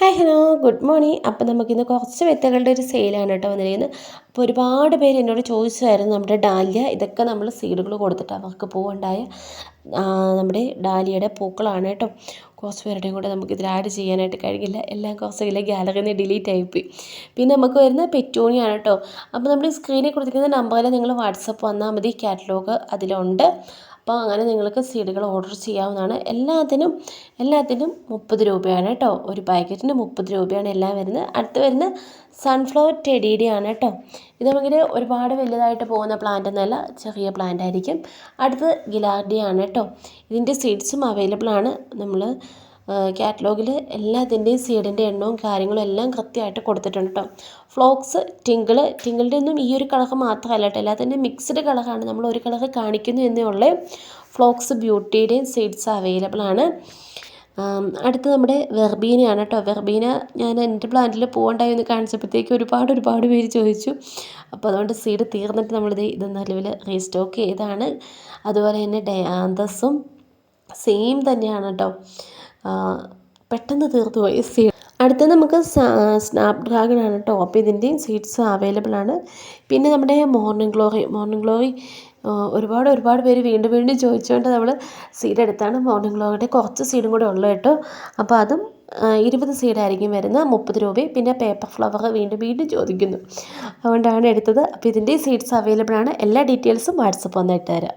Hi hello good morning. അപ്പോൾ നമുക്കിന്ന് കുറച്ച് വിത്തുകളുടെ ഒരു സെയിലാണ് കേട്ടോ വന്നിരിക്കുന്നത്. അപ്പോൾ ഒരുപാട് പേര് എന്നോട് ചോദിച്ചായിരുന്നു നമ്മുടെ ഡാലിയ ഇതൊക്കെ നമ്മൾ സീഡുകൾ കൊടുത്തിട്ട് അവർക്ക് പൂവുണ്ടായ നമ്മുടെ ഡാലിയയുടെ പൂക്കളാണ് കേട്ടോ. കുറച്ച് പേരുടെയും കൂടെ നമുക്ക് ഇതിൽ ആഡ് ചെയ്യാനായിട്ട് കഴിയില്ല എല്ലാം കുറച്ച് ഇല്ല ഗാലറിയിൽ നിന്ന് ഡിലീറ്റ് ആയിപ്പോയി. പിന്നെ നമുക്ക് വരുന്ന പെറ്റോണിയാണ് കേട്ടോ. അപ്പോൾ നമ്മൾ സ്ക്രീനിൽ കൊടുത്തിരിക്കുന്ന നമ്പറിൽ നിങ്ങൾ വാട്സപ്പ് വന്നാൽ മതി. കാറ്റലോഗ് അതിലുണ്ട്. അപ്പോൾ അങ്ങനെ നിങ്ങൾക്ക് സീഡുകൾ ഓർഡർ ചെയ്യാവുന്നതാണ്. എല്ലാത്തിനും എല്ലാത്തിനും മുപ്പത് രൂപയാണ് കേട്ടോ. ഒരു പാക്കറ്റിന് മുപ്പത് രൂപയാണ് എല്ലാം വരുന്നത്. അടുത്ത് വരുന്ന സൺഫ്ലവർ ടെഡിയുടെ ആണ് കേട്ടോ. ഇതാണെങ്കിൽ ഒരുപാട് വലുതായിട്ട് പോകുന്ന പ്ലാന്റ് എന്നല്ല ചെറിയ പ്ലാന്റ് ആയിരിക്കും. അടുത്തത് ഗിലാർഡിയാണ് കേട്ടോ. ഇതിന്റെ സീഡ്സും അവൈലബിൾ ആണ്. നമ്മൾ കാറ്റലോഗിൽ എല്ലാത്തിന്റെയും സീഡിന്റെ എണ്ണവും കാര്യങ്ങളും എല്ലാം കൃത്യമായിട്ട് കൊടുത്തിട്ടുണ്ട് കേട്ടോ ഫ്ലോക്സ് ടിങ്കിൾ ടിങ്കിളിന്റെ ഒന്നും ഈ ഒരു കളർ മാത്രമല്ല കേട്ടോ എല്ലാത്തിന്റെയും മിക്സ്ഡ് കളറാണ് നമ്മൾ ഒരു കളർ കാണിക്കുന്നു എന്നേ ഉള്ളൂ. ഫ്ലോക്സ് ബ്യൂട്ടിയുടെയും സീഡ്സ് അവൈലബിൾ ആണ്. അടുത്ത് നമ്മുടെ വെർബീനയാണ് കേട്ടോ വെർബീന ഞാൻ എന്റെ പ്ലാന്റിൽ പൂവുണ്ടായി എന്ന് കാണിച്ചപ്പോഴത്തേക്ക് ഒരുപാട് ഒരുപാട് പേര് ചോദിച്ചു. അപ്പോൾ അതുകൊണ്ട് സീഡ് തീർന്നിട്ട് നമ്മളിത് ഇത് നിലവിൽ റീസ്റ്റോക്ക് ചെയ്താണ് അതുപോലെ തന്നെ ഡയാന്തസും സെയിം തന്നെയാണ് കേട്ടോ പെട്ടെന്ന് തീർന്നു പോയി സീ അടുത്ത നമുക്ക് സ്നാപ് ഡ്രാഗൺ ആണ് അപ്പോൾ ഇതിന്റെയും സീഡ്സ് അവൈലബിൾ ആണ്. പിന്നെ നമ്മുടെ മോർണിംഗ് ഗ്ലോറി മോർണിംഗ് ഗ്ലോറി ഒരുപാട് ഒരുപാട് പേര് വീണ്ടും വീണ്ടും ചോദിച്ചുകൊണ്ട് നമ്മൾ സീഡ് എടുത്താണ് മോർണിംഗ് ഗ്ലോറിയുടെ കുറച്ച് സീഡും കൂടെ ഉള്ളു കേട്ടോ. അപ്പോൾ അതും ഇരുപത് സീഡായിരിക്കും വരുന്നത്. മുപ്പത് രൂപയും. പിന്നെ പേപ്പർ ഫ്ലവർ വീണ്ടും വീണ്ടും ചോദിക്കുന്നു. അതുകൊണ്ടാണ് എടുത്തത്. അപ്പോൾ ഇതിന്റെ സീഡ്സ് അവൈലബിൾ ആണ്. എല്ലാ ഡീറ്റെയിൽസും വാട്സപ്പ് വന്നിട്ട് തരാം.